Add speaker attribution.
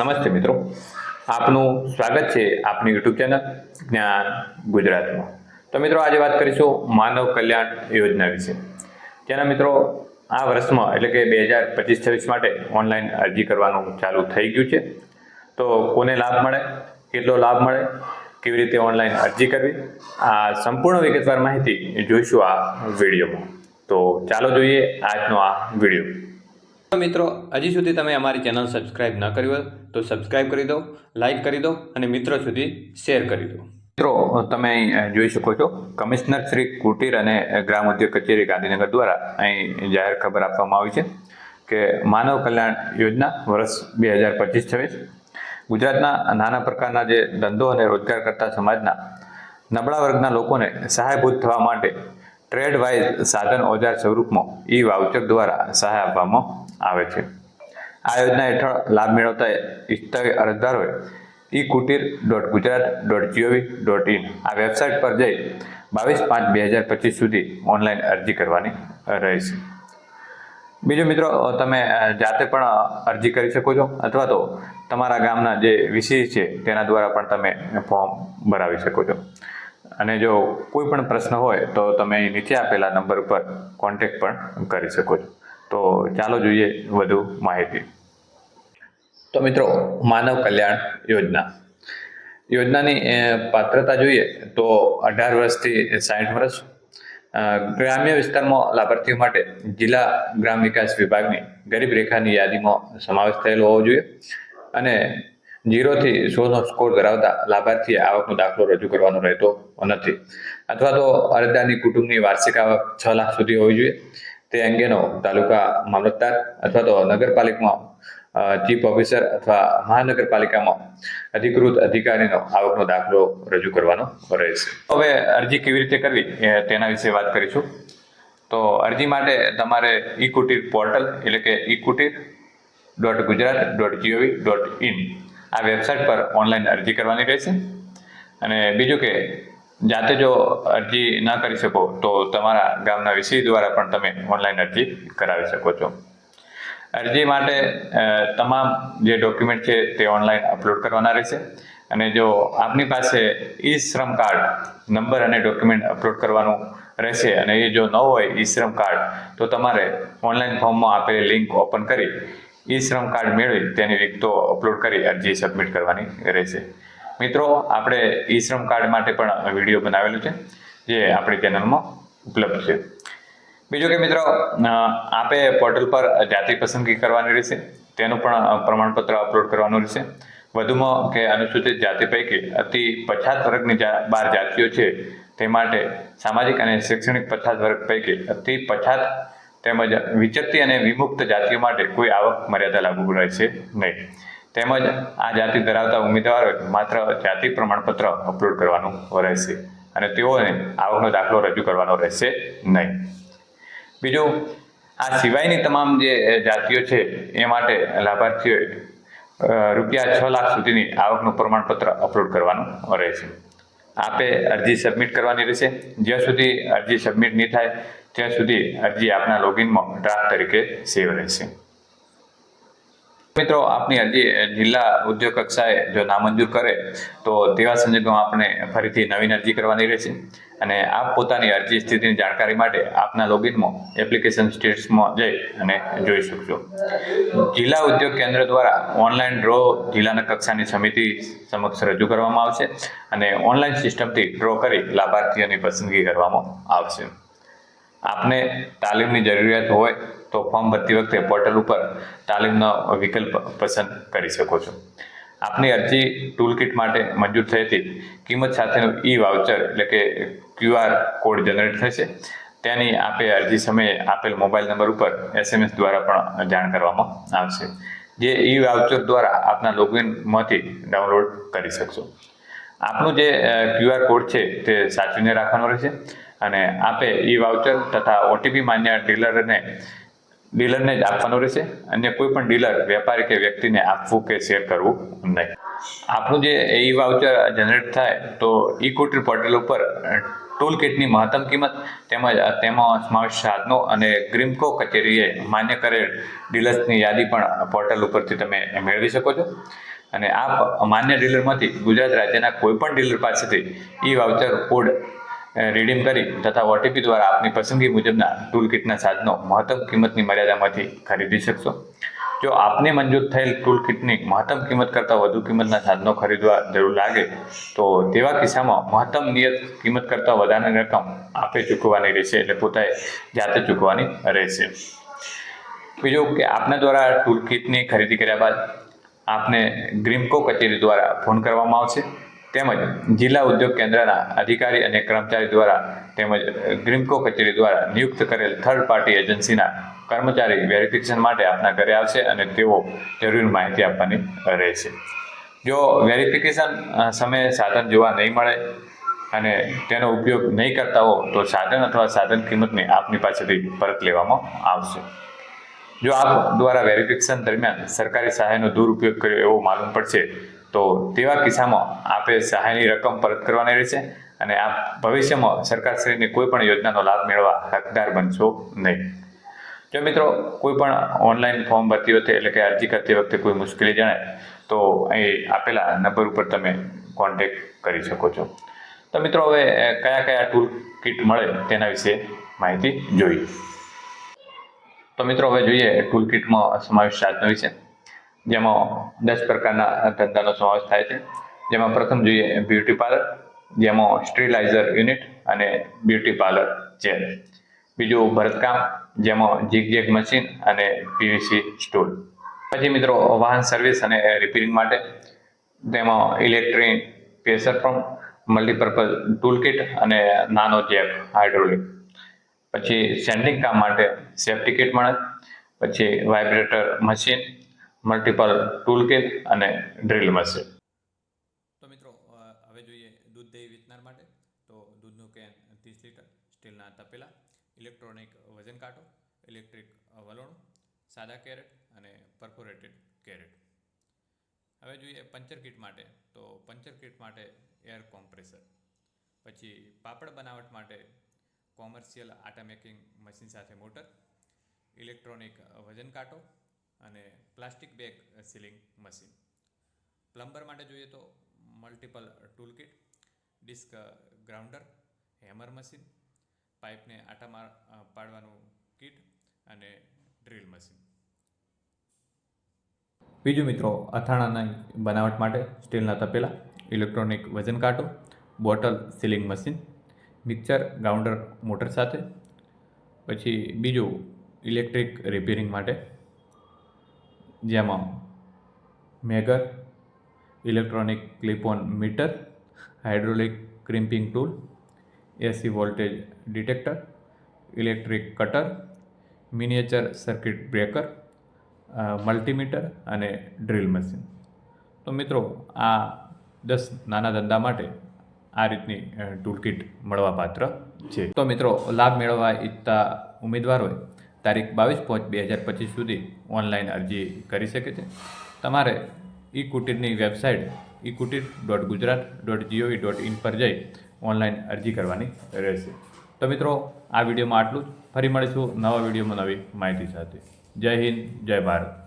Speaker 1: નમસ્તે મિત્રો. આપનું સ્વાગત છે આપની યુટ્યુબ ચેનલ જ્ઞાન ગુજરાતમાં. તો મિત્રો, આજે વાત કરીશું માનવ કલ્યાણ યોજના વિશે. જેના મિત્રો, આ વર્ષમાં એટલે કે બે હજાર પચીસ છવ્વીસ માટે ઓનલાઈન અરજી કરવાનું ચાલુ થઈ ગયું છે. તો કોને લાભ મળે, કેટલો લાભ મળે, કેવી રીતે ઓનલાઈન અરજી કરવી, આ સંપૂર્ણ વિગતવાર માહિતી જોઈશું આ વિડીયોમાં. તો ચાલો જોઈએ આજનો આ વીડિયો. મિત્રો, હજી સુધી તમે અમારી ચેનલ સબસ્ક્રાઇબ ન કરી હોય તો સબસ્ક્રાઇબ કરી દો લાઇક કરી દો અને મિત્રો સુધી શેર કરી દો. મિત્રો, તમે અહીં જોઈ શકો છો, કમિશનર શ્રી કુટીર અને ગ્રામ ઉદ્યોગ કચેરી ગાંધીનગર દ્વારા અહીં જાહેર ખબર આપવામાં આવી છે કે માનવ કલ્યાણ યોજના વર્ષ બે હજાર પચીસ છવ્વીસ ગુજરાતના નાના પ્રકારના જે ધંધો અને રોજગાર કરતા સમાજના નબળા વર્ગના લોકોને સહાયભૂત થવા માટે ટ્રેડ વાઇઝ સાધન ઓજાર સ્વરૂપમાં ઈ વાઉચર દ્વારા સહાય આપવામાં આવે છે. આ યોજના હેઠળ લાભ મેળવતા ઈચ્છતા અરજદારોએ e Kutir dot Gujarat dot GOV dot in આ વેબસાઇટ પર જઈ બાવીસ પાંચ બે હજાર પચીસ સુધી ઓનલાઈન અરજી કરવાની રહેશે. બીજો મિત્રો તમે જાતે પણ અરજી કરી શકો છો, અથવા તો તમારા ગામના જે વીસી છે તેના દ્વારા પણ તમે ફોર્મ ભરાવી શકો છો. અને જો કોઈ પણ પ્રશ્ન હોય તો તમે નીચે આપેલા નંબર ઉપર કોન્ટેક્ટ પણ કરી શકો છો. તો ચાલો જોઈએ વધુ માહિતી. તો મિત્રો, માનવ કલ્યાણ યોજના. યોજનાની પાત્રતા જોઈએ તો અઢાર વર્ષથી સાઠ વર્ષ ગ્રામ્ય વિસ્તારમાં લાભાર્થીઓ માટે જિલ્લા ગ્રામ વિકાસ વિભાગની ગરીબ રેખાની યાદીમાં સમાવેશ થયેલો હોવો જોઈએ અને જીરોથી સોનો સ્કોર ધરાવતા લાભાર્થીએ આવકનો દાખલો રજૂ કરવાનો રહેતો નથી. અથવા તો અરજદારની કુટુંબની વાર્ષિક આવક છ લાખ સુધી હોવી જોઈએ. તે અંગેનો તાલુકા મામલતદાર અથવા તો નગરપાલિકામાં ચીફ ઓફિસર અથવા મહાનગરપાલિકામાં અધિકૃત અધિકારીનો આવકનો દાખલો રજૂ કરવાનો રહેશે હવે અરજી કેવી રીતે કરવી તેના વિશે વાત કરીશું. તો અરજી માટે તમારે ઈ કુટીર પોર્ટલ એટલે કે e Kutir dot Gujarat dot GOV dot in આ વેબસાઇટ પર ઓનલાઈન અરજી કરવાની રહેશે. અને બીજું કે જાતે જો અરજી ન કરી શકો, તો તમારા ગામના વિસી દ્વારા પણ તમે ઓનલાઈન અરજી કરાવી શકો છો. અરજી માટે તમામ જે ડોક્યુમેન્ટ છે તે ઓનલાઈન અપલોડ કરવાના રહેશે. અને જો આપની પાસે ઈ શ્રમ કાર્ડ, નંબર અને ડોક્યુમેન્ટ અપલોડ કરવાનું રહેશે અને એ જો ન હોય ઈ શ્રમ કાર્ડ, તો તમારે ઓનલાઈન ફોર્મમાં આપેલી લિંક ઓપન કરી ઈ શ્રમ કાર્ડ મેળવી તેની વિગતો અપલોડ કરી અરજી સબમિટ કરવાની રહેશે. મિત્રો, આપણે ઈ શ્રમ કાર્ડ માટે પણ વીડિયો બનાવેલું છે, જે આપણી ચેનલમાં ઉપલબ્ધ છે. બીજું કે મિત્રો આપે પોર્ટલ પર જાતિ પસંદગી કરવાની રહેશે, તેનું પણ પ્રમાણપત્ર અપલોડ કરવાનું રહેશે. વધુમાં કે અનુસૂચિત જાતિ પૈકી અતિ પછાત વર્ગની બાર જાતિઓ છે, તે માટે સામાજિક અને શૈક્ષણિક પછાત વર્ગ પૈકી અતિ પછાત તેમજ વિચરતી અને વિમુક્ત જાતિઓ માટે કોઈ આવક મર્યાદા લાગુ રહેશે નહીં. તેમજ આ જાતિ ધરાવતા ઉમેદવારોએ માત્ર જાતિ પ્રમાણપત્ર અપલોડ કરવાનું રહેશે અને તેઓને આવકનો દાખલો રજૂ કરવાનો રહેશે નહીં. બીજું, આ સિવાયની તમામ જે જાતિઓ છે એ માટે લાભાર્થીઓએ રૂપિયા છ લાખ સુધીની આવકનું પ્રમાણપત્ર અપલોડ કરવાનું રહેશે. આપે અરજી સબમિટ કરવાની રહેશે. જ્યાં સુધી અરજી સબમિટ નહીં થાય, ત્યાં સુધી અરજી આપના લોગિનમાં ડ્રાફ્ટ તરીકે સેવ રહેશે. મિત્રો, આપની અરજી જિલ્લા ઉદ્યોગ કક્ષાએ જો નામંજૂર કરે, તો તેવા સંજોગોમાં આપણે ફરીથી નવીન અરજી કરવાની રહેશે. અને આપ પોતાની અરજી સ્થિતિની જાણકારી માટે આપના લોગિનમાં એપ્લિકેશન સ્ટેટ્સમાં જઈ અને જોઈ શકશો. જિલ્લા ઉદ્યોગ કેન્દ્ર દ્વારા ઓનલાઈન ડ્રો જિલ્લાના કક્ષાની સમિતિ સમક્ષ રજૂ કરવામાં આવશે અને ઓનલાઈન સિસ્ટમથી ડ્રો કરી લાભાર્થીઓની પસંદગી કરવામાં આવશે. આપને તાલીમની જરૂરિયાત હોય તો ફોર્મ ભરતી વખતે પોર્ટલ ઉપર તાલીમનો વિકલ્પ પસંદ કરી શકો છો. આપની અરજી ટૂલ કિટ માટે મંજૂર થઈ કિંમત સાથેનું ઈ વાઉચર એટલે કે ક્યુઆર કોડ જનરેટ થશે. તેની આપે અરજી સમયે આપેલ મોબાઈલ નંબર ઉપર એસએમએસ દ્વારા પણ જાણ કરવામાં આવશે. જે ઈ વાઉચર દ્વારા આપના લોગિનમાંથી ડાઉનલોડ કરી શકશો. આપનું જે ક્યુઆર કોડ છે તે સાચવીને રાખવાનો રહેશે. અને આપે ઈ વાઉચર તથા ઓટીપી માન્ય ડીલરને ડીલરને જ આપવાનું રહેશે. અન્ય કોઈ પણ ડીલર, વેપારી કે વ્યક્તિને આપવું કે શેર કરવું નહીં. આપણું જે ઈ વાઉચર જનરેટ થાય તો ઈ કુટીર પોર્ટલ ઉપર ટૂલ કિટની મહત્તમ કિંમત તેમજ તેમાં સમાવેશ સાધનો અને ગ્રીમકો કચેરીએ માન્ય કરેલ ડીલર્સની યાદી પણ પોર્ટલ ઉપરથી તમે મેળવી શકો છો. અને આ માન્ય ડીલરમાંથી ગુજરાત રાજ્યના કોઈપણ ડીલર પાસેથી ઈ વાઉચર કોડ રીડીમ કરી તથા ઓટીપી દ્વારા આપની પસંદગી મુજબના ટૂલ કિટના સાધનો મહત્તમ કિંમતની મર્યાદામાંથી ખરીદી શકશો. જો આપને મંજૂર થયેલ ટૂલ કિટની મહત્તમ કિંમત કરતાં વધુ કિંમતના સાધનો ખરીદવા જરૂર લાગે, તો તેવા કિસ્સામાં મહત્તમ નિયત કિંમત કરતાં વધારાની રકમ આપે ચૂકવવાની રહેશે એટલે પોતાએ જાતે ચૂકવવાની રહેશે. બીજું કે આપના દ્વારા ટૂલ કિટની ખરીદી કર્યા બાદ આપને ગ્રીમકો કચેરી દ્વારા ફોન કરવામાં આવશે. તેમજ જિલ્લા ઉદ્યોગ કેન્દ્રના અધિકારી અને કર્મચારી દ્વારા તેમજ ગ્રીમકો કચેરી દ્વારા નિયુક્ત કરેલ થર્ડ પાર્ટી એજન્સીના કર્મચારી વેરિફિકેશન માટે આપના ઘરે આવશે અને તેઓ જરૂરી માહિતી આપવાની રહેશે. જો વેરિફિકેશન સમયે સાધન જોવા નહીં મળે અને તેનો ઉપયોગ નહીં કરતા હો, તો સાધન અથવા સાધન કિંમતને આપની પાસેથી પરત લેવામાં આવશે. જો આપ દ્વારા વેરિફિકેશન દરમિયાન સરકારી સહાયનો દુરુપયોગ કર્યો એવો માલુમ પડશે તો તેવા કિસ્સામાં આપે સહાયની રકમ પરત કરવાની રહેશે અને આપ ભવિષ્યમાં સરકારશ્રીની કોઈ પણ યોજનાનો લાભ મેળવવા હકદાર બનશો નહીં. જો મિત્રો, કોઈ પણ ઓનલાઈન ફોર્મ ભરતી વખતે એટલે કે અરજી કરતી વખતે કોઈ મુશ્કેલી જણાય, તો અહીં આપેલા નંબર ઉપર તમે કોન્ટેક કરી શકો છો. તો મિત્રો, હવે કયા કયા ટૂલ કિટ મળે તેના વિશે માહિતી જોઈએ તો મિત્રો, હવે જોઈએ ટૂલ કિટમાં સમાવેશ સાધનો વિશે. જેમાં દસ પ્રકારના ધંધાનો સમાવેશ થાય છે. જેમાં પ્રથમ જોઈએ બ્યુટી પાર્લર, જેમાં સ્ટ્રીલાઇઝર યુનિટ અને બ્યુટી પાર્લર છે. બીજું ભરતકામ, જેમાં જીગ મશીન અને પીવીસી સ્ટૂલ. પછી મિત્રો વાહન સર્વિસ અને રિપેરિંગ માટે તેમાં electric pressure pump multipurpose tool kit અને નાનો જેક હાઇડ્રોલિક. પછી સેન્ડિંગ કામ માટે સેફ્ટી કિટ મળે. પછી vibrator machine multiple tool kit અને ડ્રિલ મશીન તો મિત્રો હવે જોઈએ દૂધ દહીં વેચનાર માટે. તો દૂધનું કેન ત્રીસ લીટર, સ્ટીલના તપેલા ઇલેક્ટ્રોનિક વજન કાંટો ઇલેક્ટ્રિક વલોણું, સાદા કેરેટ અને પરફોરેટેડ કેરેટ. હવે જોઈએ પંચર કિટ માટે. તો પંચર કિટ માટે એર કોમ્પ્રેસર પછી પાપડ બનાવટ માટે કોમર્શિયલ આટા મેકિંગ મશીન સાથે મોટર ઇલેક્ટ્રોનિક વજન કાંટો અને plastic bag sealing machine. Plumber માટે જોઈએ તો multiple tool kit disc grounder, hammer machine, પાઇપને આટા માર પાડવાનું કિટ અને ડ્રિલ મશીન. બીજું મિત્રો, અથાણાના બનાવટ માટે સ્ટીલના તપેલા, ઇલેક્ટ્રોનિક વજન કાંટો, bottle sealing machine, mixer, grinder, motor સાથે. પછી બીજું ઇલેક્ટ્રિક રિપેરિંગ માટે જેમાં megger, electronic clip on meter, hydraulic crimping tool, AC voltage detector, electric cutter, miniature circuit breaker multimeter અને ડ્રિલ મશીન. તો મિત્રો, આ દસ નાના ધંધા માટે આ રીતની ટૂલકીટ મળવાપાત્ર છે. તો મિત્રો, લાભ મેળવવા ઈચ્છતા ઉમેદવારોએ તારીખ બાવીસ પાંચ બે હજાર પચીસ સુધી ઓનલાઈન અરજી કરી શકે છે. તમારે ઈ કુટીરની website e Kutir dot Gujarat dot GOV dot in પર જઈ ઓનલાઈન અરજી કરવાની રહેશે. તો મિત્રો, આ વિડીયોમાં આટલું જ. ફરી મળીશું નવા વિડીયોમાં નવી માહિતી સાથે. જય હિન્દ, જય ભારત.